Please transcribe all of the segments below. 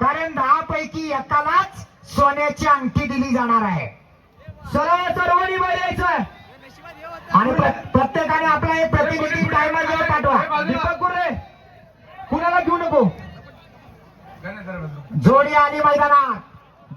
कारण दहा पैकी एकालाच सोन्याची अंगठी दिली जाणार आहे. सर्व सर्वांनी बोलायचं आणि प्रत्येकाने आपला एक प्रतिनिधी टायमर जवळ पाठवा. दीपक गुरे कुणाला घेऊ नको? जोडी आली मैदानात.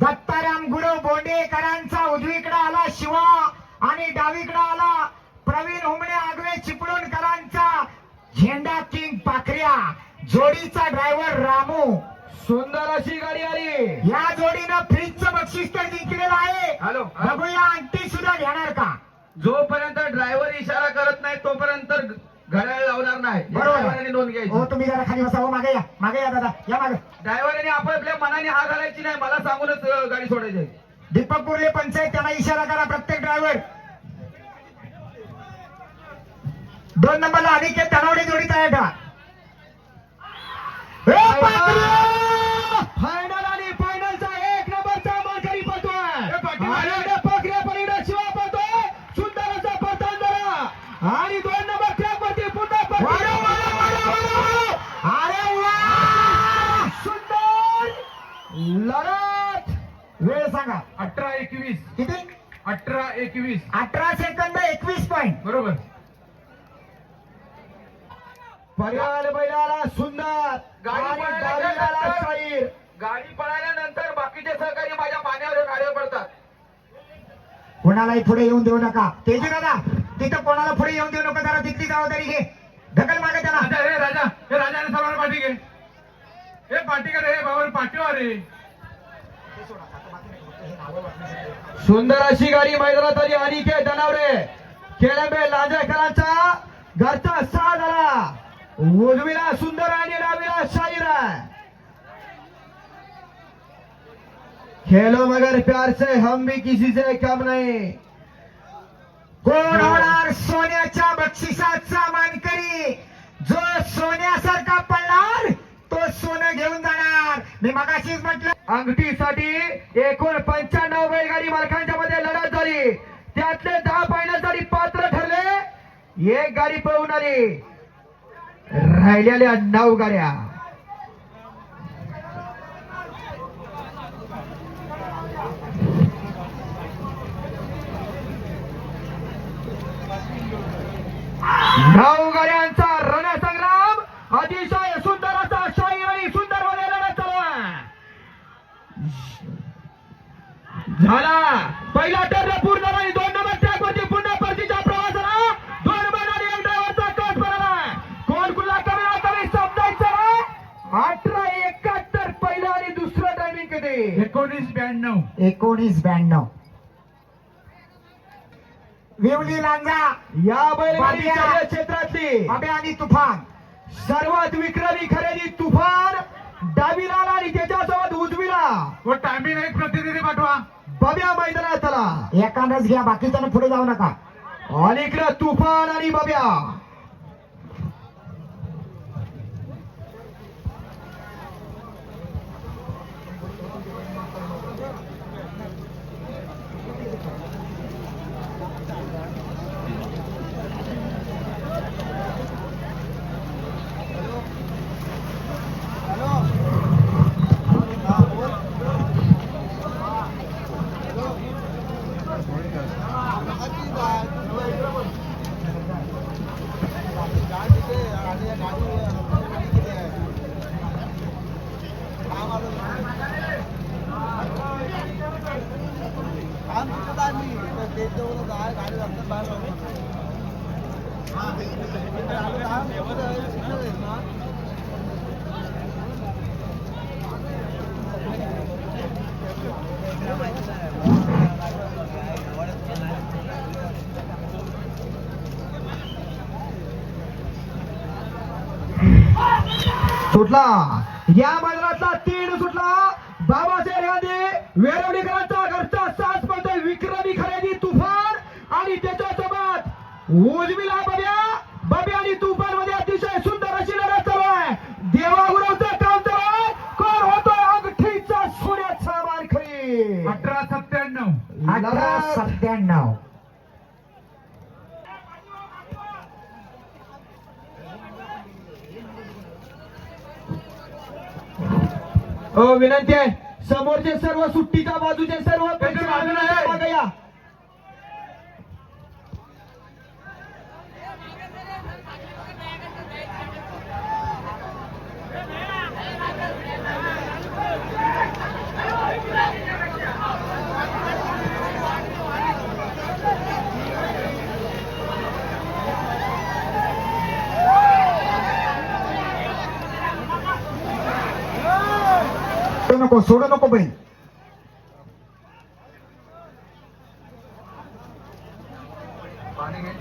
दत्ताराम गुरु बोंडेकरांचा उजवीकडे आला शिवा आणि डावीकडे आला प्रवीण हुमणे आगवे चिपळूणकरांचा झेंडा किंग पाखऱ्या. जोडीचा ड्रायव्हर रामू. सुंदर अशी गाडी आली. या जोडीनं फ्रीजचं बक्षीस तर जिंकलेलं आहे. हॅलो. बघूया अंगठी सुद्धा घेणार का? जोपर्यंत ड्रायव्हर इशारा करत नाही तोपर्यंत घड्याळ लावणार नाही. बरोबर. ड्रायव्हरने नोंद हो घ्यायची तुम्ही जरा खाली बसा. हो मागे या. मागे या दादा. या मागे. ड्रायव्हरने आपापल्या मनाने हा घालायची नाही. मला सांगूनच गाडी सोडायची दीपक कुर्ले पंचायत त्यांना इशारा करा प्रत्येक ड्रायव्हर. दोन नंबरला अनिकेत तनावडे जोडी तयार ठेवा ए, पाखरे! फायनल आणि फायनलचा एक नंबरचा आणि इकडे पकड्या पलीकडे शिवा पळतोय सुंदर असा पळतान जरा आणि दोन नंबर ट्रॅक वरती पुन्हा! अरे वा! सुंदर! लढत! वेळ सांगा. अठरा एकवीस. किती? अठरा एकवीस. अठरा सेकंद एकवीस पॉईंट बरोबर. पर्याय बैलाला सुंदर गाडी डावीला शाहीर. गाडी पळाल्यानंतर बाकीचे सहकारी माझ्या पाण्यावर गाडीवर पडतात. कोणालाही पुढे येऊन देऊ नका. तेजू दादा तिथं कोणाला पुढे येऊन देऊ नका जरा तिथली जबाबदारी घे. ढकल मागे त्याला. हे राजा हे राजाने सर्वांना पाठी घे. हे पाठी कर हे बाबा पाठीवर रे. सुंदर अशी गाडी मैदानात आली आणि के जनावरे. खेळंबे लांजेकरांचा घरचा सहा झाला उजवीला सुंदर आणि डावीला शाहीर. खेलो मगर प्यार से हम भी किसी से कम नहीं. कोण होणार सोन्याच्या बक्षिसाचा मानकरी जो सोन्यासारखा पडणार तो सोनं घेऊन जाणार. मी मगाशीच म्हटलं अंगठीसाठी एकूण पंच्याण्णव बैलगाडी मालकांच्या मध्ये लढत झाली. त्यातले दहा पायण्यासाठी पात्र ठरले. एक गाडी पळून आली. राहिलेल्या नऊ गाड्या नऊ गाड्यांचा रणसंग्राम अतिशय सुंदर असा शाही आणि सुंदरमध्ये चालू आहे. झाला. पहिला टर्न पूर्ण एकोणीस ब्याण्णव. एकोणीस ब्याण्णव. विवली लांजा या बैलगाडी. शर्यत क्षेत्रातली. अबे आणि तुफान. सर्वात विक्रमी खरेदी तुफान डावीला आणि त्याच्यासोबत उजवीला. व टायमिंग एक प्रतिनिधी पाठवा. बब्या मैदानात आला एखादच घ्या बाकीच्यानं पुढे जाऊ नका. इकडे तुफान आणि बब्या. सुटला. या मैदानाचा तीन सुटला. बाबासाहेब गांधी वेरवणीकरांचा उजवीला बब्या. बब्या आणि तुफानमध्ये अतिशय सुंदर अशी लढत चालू आहे. देवागुरवचं काम चालू आहे. कोण होतोय अंगठीचा सोन्याचा मानखरी अठरा सत्त्याण्णव. अठरा सत्त्याण्णव. हो विनंती आहे. समोरचे सर्व सुट्टीच्या बाजूचे सर्व त्यांच्या बाजूला आहे. मागे या सोडू नको सोडू नको बैल पाणी घे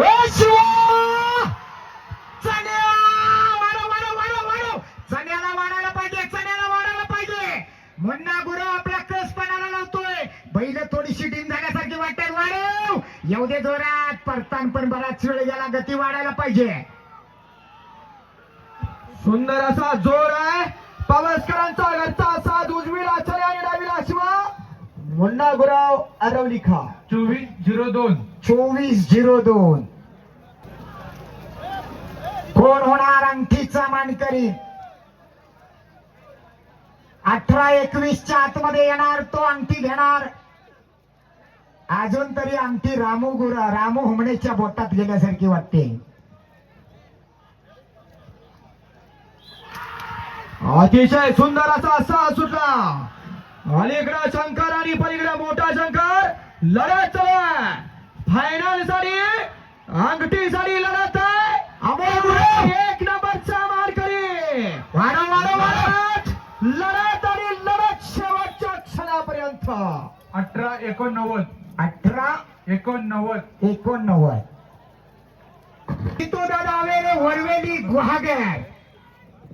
ए शिवा! चण्या! वाढव, वाढव, वाढव, वाढव. चण्याला वाढायला पाहिजे चण्याला वाढायला पाहिजे मुन्ना गुरु आपल्या क्रसपणाला लावतोय बैल थोडीशी डीम झाल्यासारखी वाटते वाढव येऊ दे जोरात परतान पण बराच वेळ गेला गती वाढायला पाहिजे. सुंदर असा जोर आहे. पवसकरांचा घरचा साथ उजवीला चले आणि डावीला शिवा. मुन्ना गुराव अरवली खा. चोवीस झिरो दोन. चोवीस झिरो दोन. कोण होणार अंगठीचा मानकरी? अठरा एकवीसच्या आतमध्ये येणार तो अंगठी घेणार. अजून तरी अंगठी रामू गुरा रामू हुमणेच्या बोटात गेल्यासारखी वाटते. अतिशय सुंदर असा असा सुटला. अलीकडे शंकर आणि पलीकडे मोठा शंकर. लढत चालू फायनलसाठी अंगठी साठी लढत आहे. अमोल! एक नंबरचा वाढव! लढत लढत आणि लढत शेवटच्या क्षणापर्यंत. अठरा एकोणनव्वद. अठरा एकोणनव्वद. एकोणनव्वद. तो दादावेरे वरवेली गुहागर.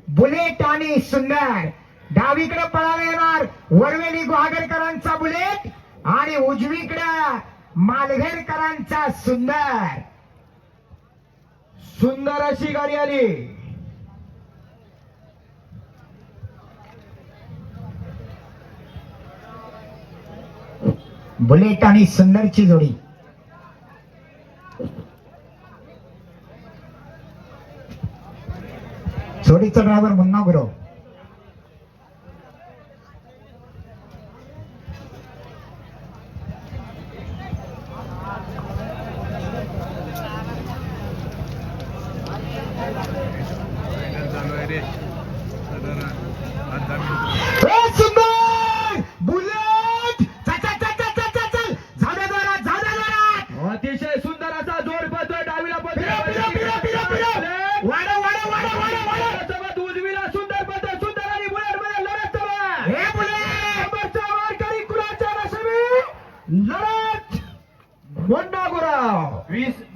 बुलेट आणि सुंदर. डावीकडे पळायला येणार वरवेली गुहागरकरांचा बुलेट आणि उजवीकडे मालघेरकरांचा सुंदर. सुंदर अशी गाडी आली. बुलेट आणि सुंदरची जोडी. जोडीचा ड्रायव्हर मुन्ना गुरव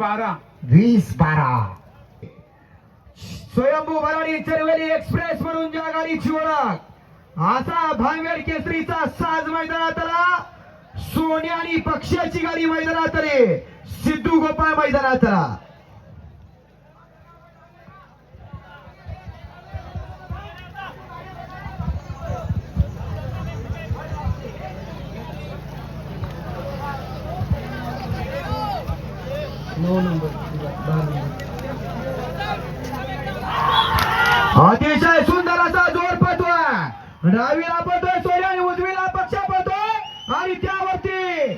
बारा. वीस बारा. स्वयंभू भराडी चरवेली एक्सप्रेस म्हणून ज्या गाडीची ओळख असा भांगेड केसरीचा साज मैदानात आला सोन्या आणि पक्षाची गाडी मैदानात आली सिद्धू गोपाळ मैदानात आला डावीला पळतोय सोन्या आणि उजवीला पक्ष पळतोय आणि त्यावरती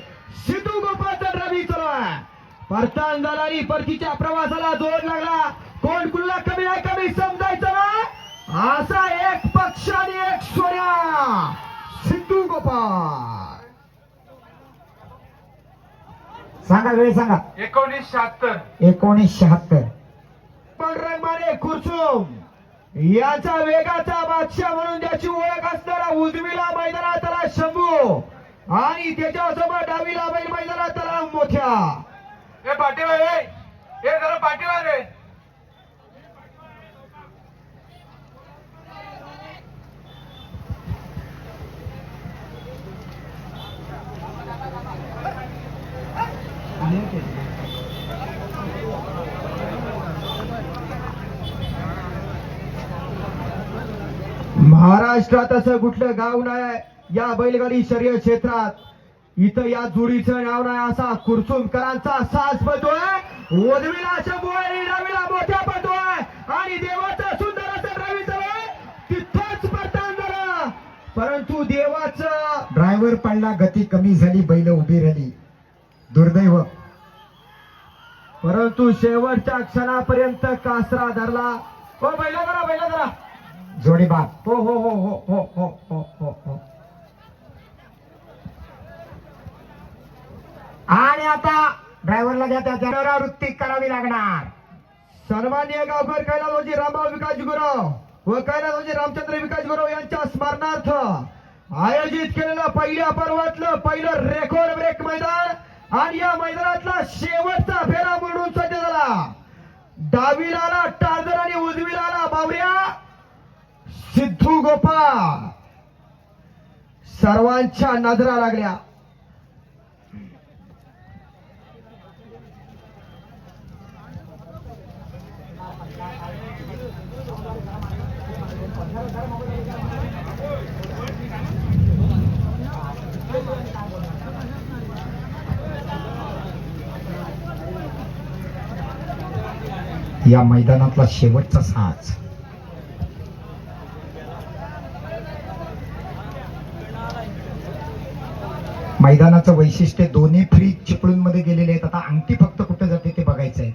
सिद्धू गोपाळचा रवी चालू. परतान झाला आणि परतीच्या प्रवासाला जोर लागला. कोण कुल्ला कमी आहे कमी समजायचं ना? असा एक पक्ष आणि एक सोन्या. सिद्धू गोपाळ. सांगा वेळ सांगा. एकोणीस शहात्तर. एकोणीस शहात्तर. पांढरंगमाने खुर्चूम याचा वेगाचा बादशाह म्हणून ज्याची ओळख असणारा उजवीला मैदानात त्याला शंभू आणि त्याच्यासोबत डावीला बैल मैदानात त्याला मोठ्या हे पाठीवा रे हे जरा पाठीवा रे. महाराष्ट्रात असं कुठलं गाव नाही या बैलगाडी शर्यत क्षेत्रात. इथं या जोडीचं नाव नाही असा कुरसुमकरांचा सास बसतोय उजवीला शंभू आणि डावीला मोठ्या पडतोय. आणि देवाचा सुंदर असं चालू तिथंच पडतान झाला परंतु देवाचं ड्रायव्हर पडला गती कमी झाली बैल उभी राहिली. दुर्दैव. परंतु शेवटच्या क्षणापर्यंत कासरा धरला. हो बैला धरा बैला धरा. जोडीबाग हो हो हो हो हो हो हो हो हो. आणि आता ड्रायव्हरला घ्या त्या पुनरावृत्ती करावी लागणार. सन्मान्य गावकर कैलासजी रामभाऊ विकास गुरव व कैलासजी रामचंद्र विकास गुरव यांच्या स्मरणार्थ आयोजित केलेलं पहिल्या पर्वातलं पहिलं रेकॉर्ड ब्रेक मैदान आणि या मैदानातला शेवटचा फेरा म्हणून सज्ज झाला. डावीला टार्जर आणि उजवीला बावऱ्या. सिद्धू गोपाळ सर्वांच्या नजरा लागल्या. या मैदानातला शेवटचा साज. मैदानाचं वैशिष्ट्य दोन्ही फ्री चिपळूणमध्ये गेलेले आहेत. आता अंगठी फक्त कुठे जाते ते बघायचं आहे.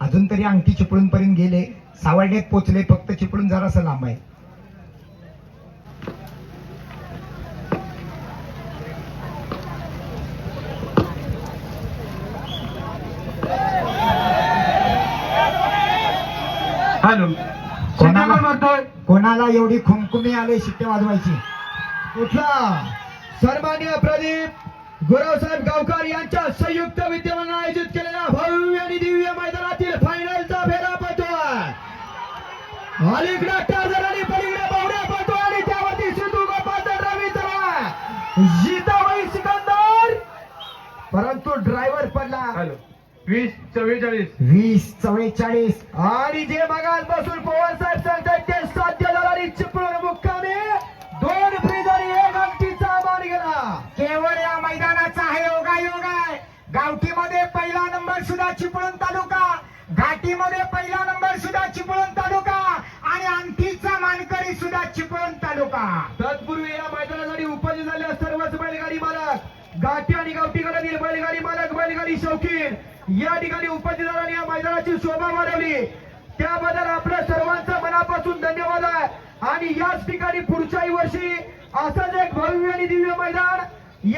अजून तरी अंगठी चिपळूण पर्यंत गेले. सावर्डेत पोचले फक्त चिपळूण जरासं लांब आहे. कोणाला एवढी खुमखुमी आले शिट्टे वाजवायची? कुठला? सन्मान्य प्रदीप गुरवसाहेब गावकर यांच्या संयुक्त विद्यमानं आयोजित केलेल्या भव्य आणि दिव्य मैदानातील फायनलचा फेरा पडतोय अलीकडे टार्झन आणि पलीकडे बावड्या पडतोय आणि त्यावरती सिंधू ड्रायव्हिंग चला जिताबाई सिकंदर. परंतु ड्रायव्हर पडला. वीस चव्वेचाळीस. वीस चव्वेचाळीस. आणि जे बघाल बसून पवार साहेब सांगतात ते साध्य झालं आणि चिपळूण मध्ये पहिला नंबर सुद्धा चिपळूण तालुका आणि अंगठीचा मानकरी सुद्धा चिपळूण तालुका. तत्पूर्वी या मैदानासाठी उपस्थित झालेल्या सर्वच बैलगाडी मालक. गाठी आणि गावठी गटातील बैलगाडी मालक बैलगाडी शौकीन. या ठिकाणी उपस्थित झाल्याने या मैदानाची शोभा वाढवली. त्याबद्दल आपल्या सर्वांचा मनापासून धन्यवाद आहे. आणि याच ठिकाणी पुढच्याही वर्षी असंच एक भव्य आणि दिव्य मैदान